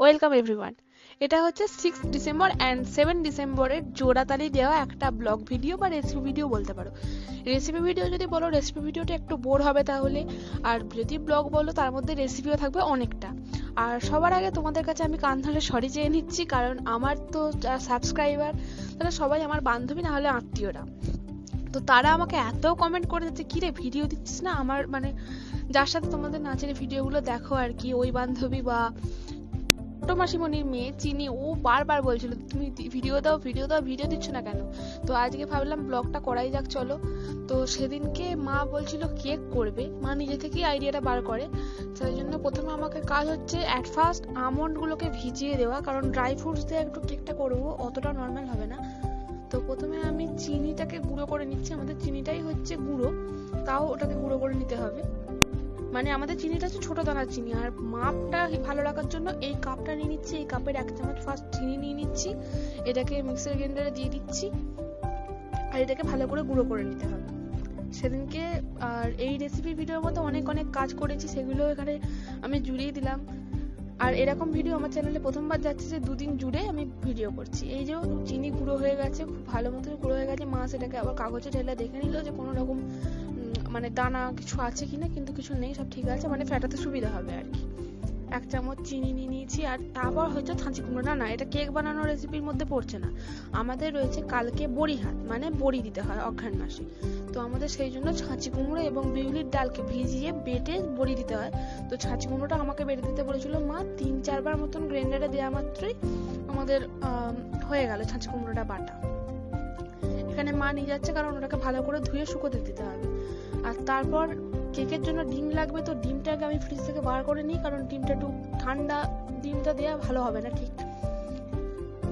Welcome everyone এটা হচ্ছে six December and seven ডিসেম্বরের জোড়াতালি দেওয়া একটা ব্লগ ভিডিও বা রেসিপি ভিডিও বলতে পারো। রেসিপি ভিডিও যদি বলো রেসিপি ভিডিওটা একটু বোর হবে তাহলে। আর যদি ব্লগ বলো, তার মধ্যে রেসিপিও থাকবে অনেকটা। আর সবার আগে তোমাদের কাছে আমি কান ধরে সরি চেয়ে নিচ্ছি, কারণ আমার তো সাবস্ক্রাইবার তারা সবাই আমার বান্ধবী, না হলে আত্মীয়রা। তো তারা আমাকে এত কমেন্ট করে যাচ্ছে কিরে ভিডিও দিচ্ছিস না? আমার মানে যার সাথে তোমাদের নাচের ভিডিওগুলো দেখো আর কি, ওই বান্ধবী বা ছোট মাসিমণির মেয়ে চিনি, ও বারবার বলছিল, তুমি ভিডিও দাও ভিডিও দাও ভিডিও দিচ্ছ না কেন? তো আজকে ভাবলাম ব্লগটা করাই যাক, চলো। তো সেদিনকে মা বলছিল, কেক করবে। মা নিজে থেকেই আইডিয়াটা বার করে। সেই জন্য প্রথমে আমাকে কাজ হচ্ছে অ্যাট ফার্স্ট আমন্ডগুলোকে ভিজিয়ে দেওয়া, কারণ ড্রাই ফ্রুটস দিয়ে একটু কেকটা করব, অতটা নর্মাল হবে না। তো প্রথমে আমি চিনিটাকে গুঁড়ো করে নিচ্ছি, আমাদের চিনিটাই হচ্ছে গুঁড়ো, তাও ওটাকে গুঁড়ো করে নিতে হবে। মানে আমাদের চিনিটা হচ্ছে ছোট দানার চিনি, আর মাপটা ভালো রাখার জন্য এই কাপটা নিয়ে নিচ্ছি, এই কাপের এক চামচ ফার্স্ট চিনি নিয়ে নিচ্ছি, এটাকে মিক্সার গ্রাইন্ডারে দিয়ে দিচ্ছি, আর এটাকে ভালো করে গুঁড়ো করে নিতে হবে। সেদিনকে, আর এই রেসিপির ভিডিওর মধ্যে অনেক অনেক কাজ করেছি, সেগুলো এখানে আমি জুড়িয়ে দিলাম। আর এরকম ভিডিও আমার চ্যানেলে প্রথমবার যাচ্ছে যে দুদিন জুড়ে আমি ভিডিও করছি। এই যে চিনি গুঁড়ো হয়ে গেছে, খুব ভালো মতো গুঁড়ো হয়ে গেছে, মা সেটাকে আবার কাগজে ঢেলে দেখে নিল যে কোনো রকম দানা কিছু আছে কিনা, কিন্তু কিছু নেই, সব ঠিক আছে মানে ফেটাতে সুবিধা হবে আর কি। এক চামচ চিনি নিয়ে নিয়েছি, আর তারপর হয়তো ছাঁচি কুমড়ো। না না, এটা কেক বানানোর রেসিপির মধ্যে পড়ছে না। আমাদের রয়েছে কালকে বড়ি হাত মানে বড়ি দিতে হয় অঘ্রাণ মাসে। তো আমাদের সেই জন্য ছাঁচি কুমড়ো এবং বিউলির ডালকে ভিজিয়ে বেটে বড়ি দিতে হয়। তো ছাঁচি কুমড়োটা আমাকে বেটে দিতে বলেছিল, মা, তিন, চারবার মতন গ্রাইন্ডারে দেওয়া মাত্রই আমাদের হয়ে গেল ছাঁচি কুমড়োটা বাটা। এখানে মা নিয়ে যাচ্ছে, কারণ ওটাকে ভালো করে ধুয়ে শুকোতে দিতে হবে। আর তারপর কেকের জন্য ডিম লাগবে, তো ডিমটাকে আমি ফ্রিজ থেকে বার করে নিই, কারণ ডিমটা একটু ঠান্ডা, ডিমটা দেওয়া ভালো হবে না ঠিক।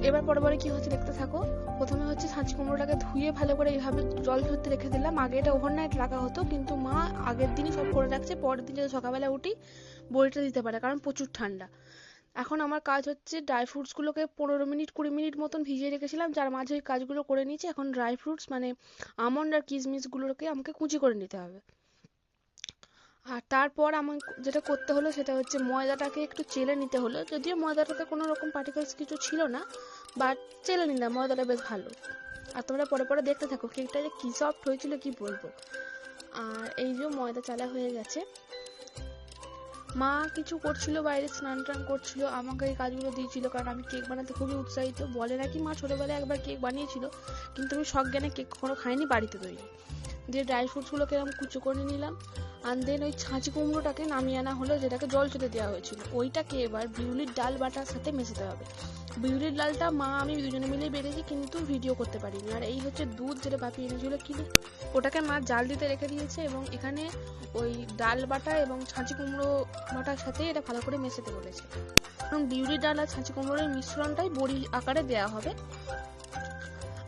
এবার পরে পরে কি হচ্ছে দেখতে থাকো। প্রথমে হচ্ছে ছাঁচি কুমড়োটাকে ধুয়ে ভালো করে এইভাবে জল ধরতে রেখে দিলাম। আগে এটা ওভারনাইট রাখা হতো, কিন্তু মা আগের দিনই সব করে রাখছে, পরের দিন যদি সকালবেলা উঠি বড়িটা দিতে পারে, কারণ প্রচুর ঠান্ডা। এখন আমার কাজ হচ্ছে ড্রাই ফ্রুটসগুলোকে পনেরো মিনিট, কুড়ি মিনিট মতন ভিজিয়ে রেখেছিলাম, যার মাঝে ওই কাজগুলো করে নিয়েছি। এখন ড্রাই ফ্রুটস মানে আমন্ড আর কিশমিশগুলোকে আমাকে কুচি করে নিতে হবে। আর তারপর আমার যেটা করতে হলো সেটা হচ্ছে ময়দাটাকে একটু চেলে নিতে হলো। যদিও ময়দাটাতে কোনো রকম পার্টিকেলস কিছু ছিল না বাট চেলে নিলাম, ময়দাটা বেশ ভালো। আর তোমরা পরে পরে দেখতে থাকো, কেকটা যে কী সফট হয়েছিল কি বলব। আর এই যে ময়দা চালা হয়ে গেছে। মা কিছু করছিল, বাইরে স্নান টান করছিল, আমাকে এই কাজগুলো দিয়েছিল, কারণ আমি কেক বানাতে খুবই উৎসাহিত। বলে নাকি মা ছোটবেলায় একবার কেক বানিয়েছিল, কিন্তু আমি সজ্ঞানে জ্ঞানে কেক কখনো খাইনি বাড়িতে তৈরি। দিয়ে ড্রাই ফ্রুটসগুলোকে এরকম কুচো করে নিলাম আর দেন ওই ছাঁচি কুমড়োটাকে নামিয়ে আনা হলো, যেটাকে জল চলে দেওয়া হয়েছিল। ওইটাকে এবার বিউলির ডাল বাটার সাথে মেশাতে হবে। বিউলির ডালটা মা, আমি দুজনে মিলেই বেড়েছি, কিন্তু ভিডিও করতে পারিনি। আর এই হচ্ছে দুধ যেটা বাপি এনেছিল কিনে। ওটাকে মা জাল দিতে রেখে দিয়েছে এবং এখানে ওই ডাল বাটা এবং ছাঁচি কুমড়ো বাটার সাথে এটা ভালো করে মেশাতে বলেছে। এবং বিউলির ডাল আর ছাঁচি কুমড়োর মিশ্রণটাই বড়ি আকারে দেওয়া হবে।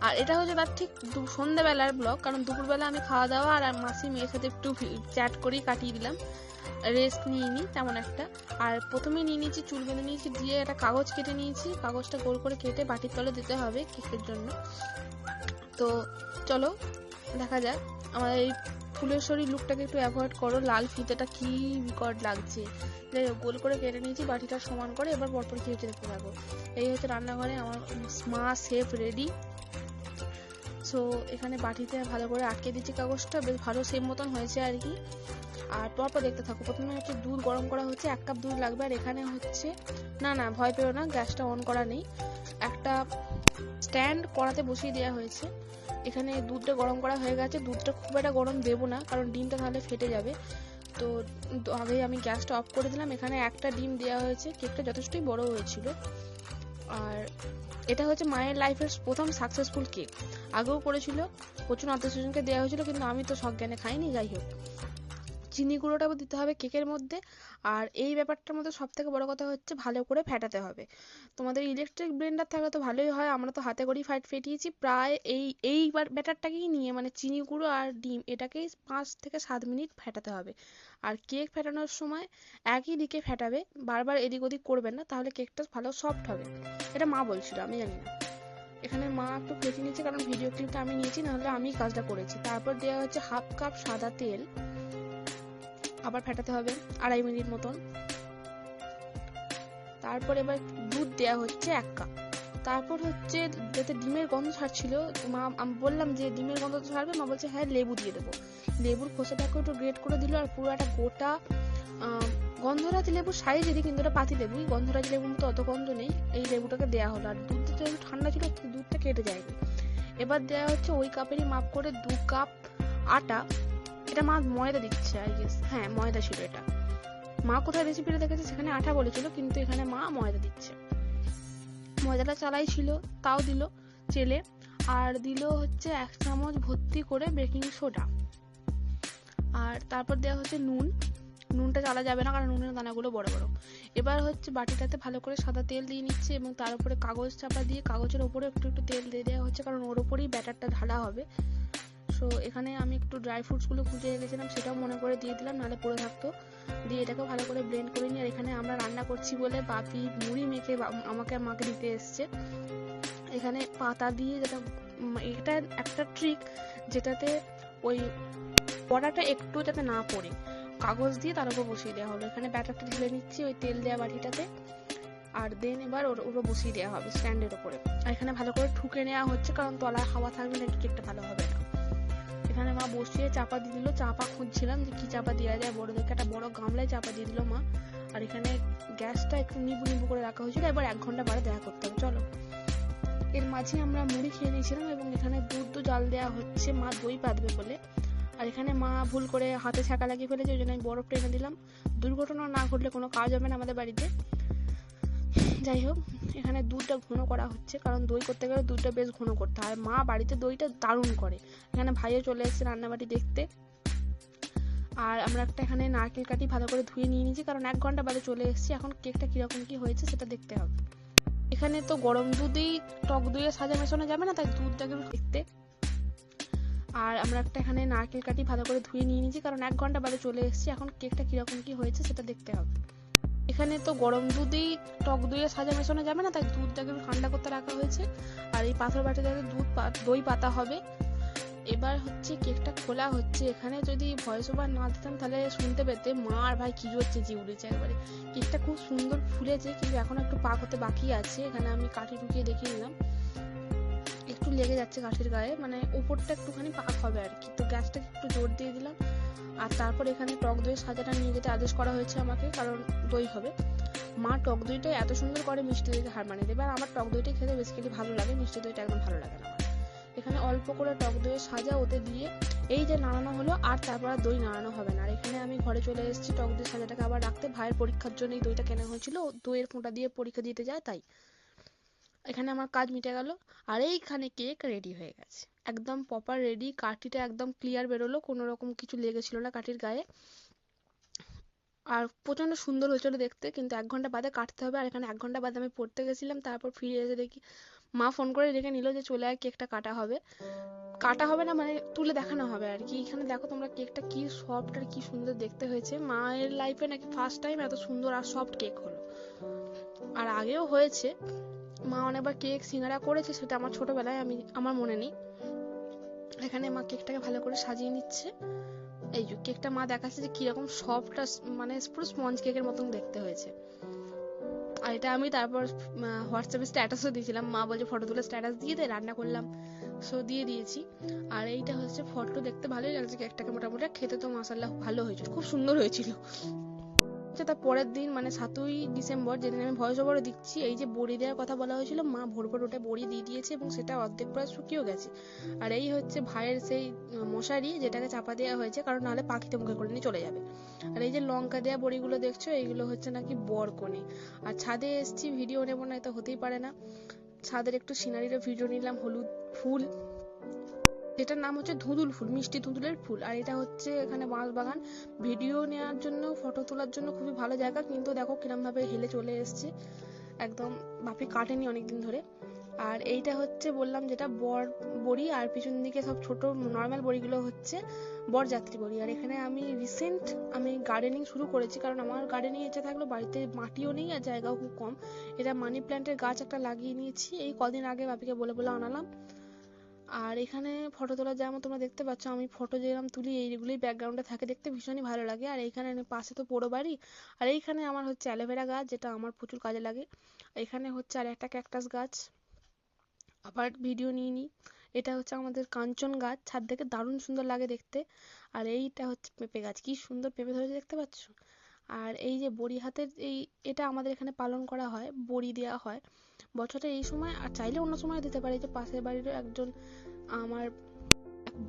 আর এটা হচ্ছে তার ঠিক সন্ধ্যেবেলার ব্লগ কারণ দুপুরবেলা আমি খাওয়া দাওয়া আর মাসি মেয়ের সাথে একটু চ্যাট করেই কাটিয়ে দিলাম। রেস্ট নিয়ে নিই তেমন একটা। আর প্রথমে নিয়ে নিয়েছি, চুল বেঁধে নিয়েছি, দিয়ে একটা কাগজ কেটে নিয়েছি। কাগজটা গোল করে কেটে বাটির তলে দিতে হবে কেকের জন্য। তো চলো, দেখা যাক। আমাদের এই ফুলের শরীর লুকটাকে একটু অ্যাভয়েড করো। লাল ফিতেটা কি বিকট লাগছে। যাই হোক, গোল করে কেটে নিয়েছি, বাটিটা সমান করে এবার পরপর হচ্ছে দেখতে থাকো এই হচ্ছে রান্নাঘরে আমার মা সেফ রেডি সো এখানে বাটিতে ভালো করে আটকে দিচ্ছি কাগজটা, বেশ ভালো সেম মতন হয়েছে আর কি। আর পরপর দেখতে থাকো, প্রথমে হচ্ছে দুধ গরম করা হচ্ছে, এক কাপ দুধ লাগবে। আর এখানে হচ্ছে, না না, ভয় পেও না, গ্যাসটা অন করা নেই। একটা স্ট্যান্ড কড়াতে বসিয়ে দেওয়া হয়েছে। এখানে দুধটা গরম করা হয়ে গেছে। দুধটা খুব একটা গরম দেবো না, কারণ ডিমটা তাহলে ফেটে যাবে। তো আগেই আমি গ্যাসটা অফ করে দিলাম। এখানে একটা ডিম দেওয়া হয়েছে। কেকটা যথেষ্টই বড় হয়েছিল। আর এটা হচ্ছে মায়ের লাইফের প্রথম সাকসেসফুল কেক আগেও করেছিল, প্রচুর আত্মীয় স্বজনকে দেওয়া হয়েছিল, কিন্তু আমি তো সজ্ঞানে খাইনি, যাই হোক। চিনি গুঁড়োটাও দিতে হবে কেকের মধ্যে। আর এই ব্যাপারটার মধ্যে সব থেকে বড় কথা হচ্ছে ভালো করে ফেটাতে হবে। তোমাদের ইলেকট্রিক ব্লেন্ডার থাকলে তো ভালোই হয়, আমরা তো হাতে করেই ফাইট ফেটিয়েছি, প্রায় এই এই ব্যাটারটাকেই নিয়ে মানে চিনি গুঁড়ো আর ডিম, এটাকেই পাঁচ থেকে সাত মিনিট ফেটাতে হবে। আর কেক ফেটানোর সময় একই দিকে ফেটাবে, বারবার এদিক ওদিক করবে না, তাহলে কেকটা ভালো সফট হবে। এটা মা বলছিল, আমি জানি না। এখানে মা একটু ফেটে নিয়েছে, কারণ ভিডিও ক্লিপটা আমি নিয়েছি, নাহলে আমি কাজটা করেছি। তারপর দেওয়া হচ্ছে হাফ কাপ সাদা তেল। আবার ফেটাতে হবে, আড়াই মিনিট মতন। তার তারপর এবার দুধ দেওয়া হচ্ছে এক কাপ তারপর হচ্ছে যাতে ডিমের গন্ধ ছাড়ছিল, মা, আমি বললাম যে ডিমের গন্ধ ছাড়বে, মা বলছে হ্যাঁ লেবু দিয়ে দেবো। লেবুর খোসাটাকে একটু গ্রেট করে দিল, আর পুরো একটা গোটা গন্ধরাজ লেবুর সাইজেরই কিন্তু ওটা পাতি লেবুই গন্ধরাজ লেবুর মতো অত গন্ধ নেই, এই লেবুটাকে দেওয়া হলো। আর দুধটা যেহেতু ঠান্ডা ছিল দুধটা কেটে যায়নি। এবার দেওয়া হচ্ছে ওই কাপেরই মাপ করে দু কাপ আটা। এটা মা ময়দা দিচ্ছে আই গেস হ্যাঁ ময়দা ছিল এটা। মা কোথায় রেসিপিটা দেখেছে? সেখানে আটা বলেছিল, কিন্তু এখানে মা ময়দা দিচ্ছে। ময়দাটা চালাই ছিল, তাও দিল চেলে। আর দিল হচ্ছে এক চামচ ভর্তি করে বেকিং সোডা। আর তারপর দেওয়া হচ্ছে নুন। নুনটা চালা যাবে না, কারণ নুনের দানাগুলো বড় বড়। এবার হচ্ছে বাটিটাতে ভালো করে সাদা তেল দিয়ে নিচ্ছে এবং তার উপরে কাগজ চাপা দিয়ে কাগজের উপরে একটু একটু তেল দিয়ে দেওয়া হচ্ছে, কারণ ওর উপরেই ব্যাটারটা ঢালা হবে। সো এখানে আমি একটু ড্রাই ফ্রুটসগুলো খুঁজে রেখেছিলাম, সেটাও মনে করে দিয়ে দিলাম, নাহলে পড়ে থাকতো। দিয়ে এটাকে ভালো করে ব্লেন্ড করে নিই আর এখানে আমরা রান্না করছি বলে বাপি মুড়ি মেখে আমাকে মাকে দিতে এসছে। এখানে পাতা দিয়ে যেটা এটা একটা ট্রিক যেটাতে ওই পড়াটা একটু যাতে না পড়ে। কাগজ দিয়ে তার উপর বসিয়ে দেওয়া হলো এখানে ব্যাটারটা ঢেলে নিচ্ছি ওই তেল দেওয়া বাটিটাতে। আর দেন এবার ওর উপর বসিয়ে দেওয়া হবে স্ট্যান্ডের উপরে। আর এখানে ভালো করে ঠুকে নেওয়া হচ্ছে, কারণ তলায় হাওয়া থাকলে নাকি কেকটা ভালো হবে না। এখানে মা বসিয়ে চাপা দিয়ে দিল, চাপা খুঁজছিলাম যে কি চাপা দেওয়া যায়। বড় দেখে একটা বড় গামলায় চাপা দিয়ে দিল মা। আর এখানে গ্যাসটা একটু নিবু নিবু করে রাখা হয়েছিল, এবার এক ঘণ্টা পরে দেখা করতে হবে, চলো। এর মাঝে আমরা মুড়ি খেয়ে নিয়েছিলাম এবং এখানে দুধ তো জাল দেওয়া হচ্ছে, মা দই পাতবে বলে। আর এখানে মা ভুল করে হাতে ছাকা লাগিয়ে ফেলেছে, ওই জন্য আমি বরফ টেনে দিলাম। দুর্ঘটনা না ঘটলে কোনো কাজ হবে না আমাদের বাড়িতে। যাই হোক, এখানে দুধটা ঘন করা হচ্ছে, কারণ দই করতে গেলে দুধটা বেশ ঘন করতে হয়। মা বাড়িতে দইটা দারুণ করে। এখানে ভাইও চলে এসেছে রান্নাবাড়ি দেখতে। আর আমরা একটা এখানে নারকেল কাটি ভালো করে ধুয়ে নিয়ে নিয়েছি, কারণ এক ঘণ্টা বাদে চলে এসেছি। এখন কেকটা কীরকম কী হয়েছে সেটা দেখতে হবে। এখানে তো গরম দুধেই টক দইয়ে সাজা মেশানো যাবে না, তাই দুধটাকে দেখতে। আর আমরা একটা এখানে নারকেল কাটি ভালো করে ধুয়ে নিয়ে নিয়েছি, কারণ এক ঘণ্টা বাদে চলে এসেছি। এখন কেকটা কীরকম কি হয়েছে সেটা দেখতে হবে। এখানে তো গরম দুধেই, টক দইয়ে সাজা মেশানো যাবে না, তাই দুধটাকে ঠান্ডা করতে রাখা হয়েছে। আর এই পাথর বাটিটাতে দুধ দই পাতা হবে। এবার হচ্ছে কেকটা খোলা হচ্ছে। এখানে যদি ভয়েস ওভার না দিতাম, তাহলে শুনতে পেতে। মা আর ভাই, কি হচ্ছে জি উঠেছে একবারে। কেকটা খুব সুন্দর ফুলেছে, কিন্তু এখন একটু পাক হতে বাকি আছে। এখানে আমি কাঠি ঢুকিয়ে দেখিয়ে নিলাম একটু লেগে যাচ্ছে কাঠির গায়ে মানে উপরটা একটুখানি পাক হবে আর কি। তো গ্যাসটাকে একটু জোর দিয়ে দিলাম। আর তারপর এখানে টক দইয়ের সাজাটা নিয়ে যেতে আদেশ করা হয়েছে আমাকে, কারণ দই হবে। মা টক দইটা এত সুন্দর করে মিষ্টি দইকে হার মানিয়ে দেবে, আর আমার টক দইটাই খেতে বেসিক্যালি ভালো লাগে, মিষ্টি দইটা একদম ভালো লাগে না এখানে অল্প করে টক দইয়ের সাজা ওতে দিয়ে এই যে নাড়ানো হলো, আর তারপর আর দই নাড়ানো হবে না। আর এখানে আমি ঘরে চলে এসেছি, টক দই সাজাটাকে আবার রাখতে। ভাইয়ের পরীক্ষার জন্য দইটা কেনা হয়েছিল। দইয়ের ফোঁটা দিয়ে পরীক্ষা দিতে যায় তাই। এখানে আমার কাজ মিটে গেল, আর এইখানে কেক রেডি হয়ে গেছে। একদম প্রপার রেডি কাঠিটা একদম ক্লিয়ার বেরোলো, কোনো রকম কিছু লেগেছিল না কাঠির গায়ে। আর প্রচণ্ড সুন্দর হয়েছিল দেখতে, কিন্তু এক ঘণ্টা বাদে কাটতে হবে, আর এখানে এক ঘণ্টা বাদে আমি পড়তে গেছিলাম, তারপর ফিরে এসে দেখি মা ফোন করে রেখে নিল যে চলে আয়, কেকটা কাটা হবে। কাটা হবে না মানে তুলে দেখানো হবে আর কি। এখানে দেখো তোমরা কেকটা কি সফট আর কি সুন্দর দেখতে হয়েছে। মায়ের লাইফে নাকি ফার্স্ট টাইম এত সুন্দর আর সফট কেক হলো। আর আগেও হয়েছে মা অনেকবার কেক সিঙ্গারা করেছে, সেটা আমার ছোটবেলায় আমি, আমার মনে নেই। এখানে মা কেকটাকে ভালো করে সাজিয়ে নিচ্ছে। এই যে কেকটা মা দেখাচ্ছে যে কীরকম সফট মানে পুরো স্পঞ্জ কেকের মতন দেখতে হয়েছে। আর এটা আমি তারপর হোয়াটসঅ্যাপে স্ট্যাটাসও দিয়েছিলাম। মা বলছে, ফটো তুলে স্ট্যাটাস দিয়ে দে, রান্না করলাম। সো দিয়ে দিয়েছি। আর এইটা হচ্ছে ফটো, দেখতে ভালোই লাগছে কেকটাকে। মোটামুটি খেতে তো মাসাল্লাহ ভালো হয়েছিল খুব সুন্দর হয়েছিল। আচ্ছা তার পরের দিন মানে সাতই ডিসেম্বর যেদিন আমি ভয়েস ওভারও দিচ্ছি, এই যে বড়ি দেওয়ার কথা বলা হয়েছিল, মা ভোর ভোর উঠে বড়ি দিয়ে দিয়েছে এবং সেটা অর্ধেক প্রায় শুকিয়েও গেছে। আর এই হচ্ছে ভাইয়ের সেই মশারি যেটাকে চাপা দেওয়া হয়েছে, কারণ নাহলে পাখিতে মুখে করে নিয়ে চলে যাবে। আর এই যে লঙ্কা দেওয়া বড়িগুলো দেখছ, এইগুলো হচ্ছে নাকি বরকনে। আর ছাদে এসছি, ভিডিও নেব না এটা হতেই পারে না। ছাদের একটু সিনারিরও ভিডিও নিলাম, হলুদ ফুল। যেটার নাম হচ্ছে ধুঁদুল ফুল, মিষ্টি ধুঁদুলের ফুল। আর এটা হচ্ছে এখানে বাঁশ বাগান। ভিডিও নেওয়ার জন্য, ফটো তোলার জন্য খুবই ভালো জায়গা, কিন্তু দেখো কিরম ভাবে হেলে চলে এসছে। একদম বাপি কাটেনি অনেকদিন ধরে। আর এইটা হচ্ছে বললাম যেটা বর বড়ি, আর পিছন দিকে সব ছোট নর্মাল বড়িগুলো হচ্ছে বরযাত্রী বড়ি। আর এখানে আমি রিসেন্ট আমি গার্ডেনিং শুরু করেছি, কারণ আমার গার্ডেনিং ইচ্ছা থাকলেও বাড়িতে মাটিও নেই আর জায়গাও খুব কম। এটা মানি প্ল্যান্টের গাছ একটা লাগিয়ে নিয়েছি। এই কদিন আগে বাপিকে বলে বলে আনালাম। আর এখানে ফটো তোলা যেমন তোমরা দেখতে পাচ্ছ, আমি ফটো যেরকম তুলি, এইগুলোই ব্যাকগ্রাউন্ডে থাকে দেখতে, ভীষণই ভালো লাগে। আর এইখানে পাশে তো পোড়ো বাড়ি, আর এইখানে আমার হচ্ছে অ্যালোভেরা গাছ, যেটা আমার প্রচুর কাজে লাগে। এখানে হচ্ছে আর একটা ক্যাকটাস গাছ, আবার ভিডিও নিয়ে নিই। এটা হচ্ছে আমাদের কাঞ্চন গাছ, ছাদ থেকে দারুণ সুন্দর লাগে দেখতে। আর এইটা হচ্ছে পেঁপে গাছ, কি সুন্দর পেঁপে ধরেছে দেখতে পাচ্ছ? আর এই যে বড়ি হাতের এই, এটা আমাদের এখানে পালন করা হয়, বড়ি দেওয়া হয়। বছরের এই সময়, আর চাইলে অন্য সময় দিতে পারে। যে পাশের বাড়িরও একজন আমার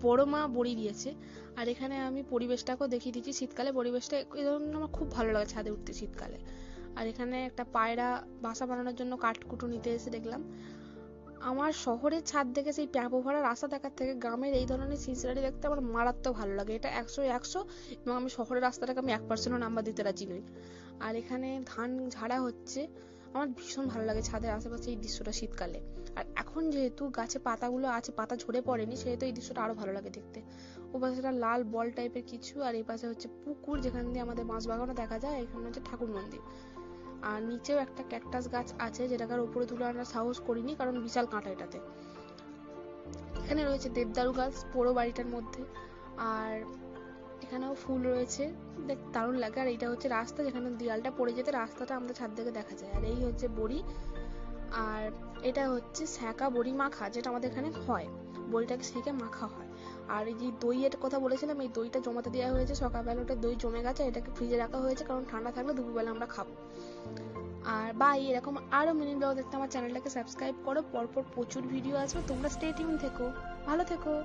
বড় মা বড়ি দিয়েছে। আর এখানে আমি পরিবেশটাকেও দেখিয়ে দিচ্ছি। শীতকালে পরিবেশটা এই ধরনের আমার খুব ভালো লাগে ছাদে উঠতে শীতকালে। আর এখানে একটা পায়রা বাসা বানানোর জন্য কাঠকুটো নিতে এসে দেখলাম। আমার শহরের ছাদ দেখে সেই প্যাঁপো ভরা রাস্তা দেখার থেকে গ্রামের এই ধরনের সিনসিনারি দেখতে আমার মারাত্মক ভালো লাগে। এটা একশো একশো এবং আমি শহরের রাস্তাটাকে আমি এক পার্সেন্টও নাম্বার দিতে রাজি নই। আর এখানে ধান ঝাড়া হচ্ছে। আমার ভীষণ ভালো লাগে ছাদের আশেপাশে এই দৃশ্যটা শীতকালে। আর এখন যেহেতু গাছে পাতাগুলো আছে, পাতা ঝরে পড়েনি, সেহেতু এই দৃশ্যটা আরও ভালো লাগে দেখতে। ও পাশে একটা লাল বল টাইপের কিছু, আর এই পাশে হচ্ছে পুকুর, যেখান দিয়ে আমাদের মাছ বাগানও দেখা যায়, এখানে হচ্ছে ঠাকুর মন্দির। আর নিচেও একটা ক্যাকটাস গাছ আছে, যেটাকে আর উপরে তুলে আনার সাহস করিনি, কারণ বিশাল কাঁটা এটাতে। এখানে রয়েছে দেবদারু গাছ, পোড়ো বাড়িটার মধ্যে। আর এখানেও ফুল রয়েছে। দেখ, দারুণ লাগে। আর এইটা হচ্ছে রাস্তা, যেখানে দেয়ালটা পড়ে যেতে রাস্তাটা আমাদের ছাদ থেকে দেখা যায়। আর এই হচ্ছে বড়ি। আর এটা হচ্ছে স্যাঁকা বড়ি মাখা, যেটা আমাদের এখানে হয়। বড়িটাকে সেঁকে মাখা হয়। আর এই যে দইয়ের কথা বলেছিলাম, এই দইটা জমাতে দেওয়া হয়েছে। সকালবেলা ওটা দই জমে গেছে এটাকে ফ্রিজে রাখা হয়েছে, কারণ ঠান্ডা থাকলে দুপুরবেলা আমরা খাব। আর বাই এরকম আরও মিনি ব্লগ দেখতে আমার চ্যানেলটাকে সাবস্ক্রাইব করো। পরপর প্রচুর ভিডিও আসবে। তোমরা স্টে টিউন থেকো। ভালো থেকো।